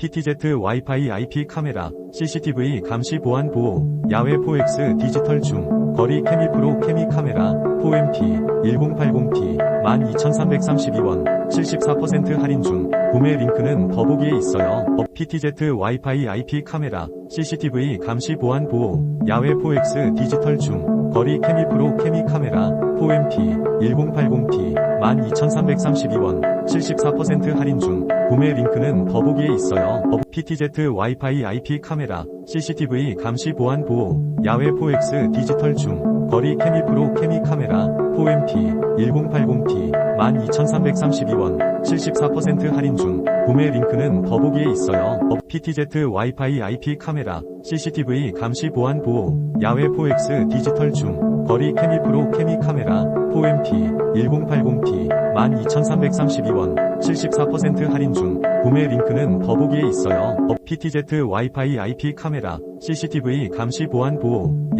PTZ 와이파이 IP 카메라, CCTV 감시 보안 보호, 야외 4X 디지털 줌, 거리 케미 프로 케미 카메라, 4MP 1080p 12,332원, 74% 할인 중, 구매 링크는 더보기에 있어요. 어, PTZ 와이파이 IP 카메라, CCTV 감시 보안 보호, 야외 4X 디지털 줌, 거리 케미 프로 케미 카메라, 4MP 1080p 12,332원, 74% 할인 중, 구매 링크는 더보기에 있어요. 어, PTZ 와이파이 IP 카메라, CCTV 감시 보안 보호, 야외 4X 디지털 줌, 거리 케미 프로 케미 카메라, 4MP 1080p 12,332원, 74% 할인 중, 구매 링크는 더보기에 있어요. 어, PTZ 와이파이 IP 카메라, CCTV 감시 보안 보호, 야외 4X 디지털 줌, 거리 케미 프로 케미 카메라, 4MP 1080p 12,332원, 74% 할인 중, 구매 링크는 더보기에 있어요. 어, PTZ 와이파이 IP 카메라, CCTV 감시 보안 보호, 야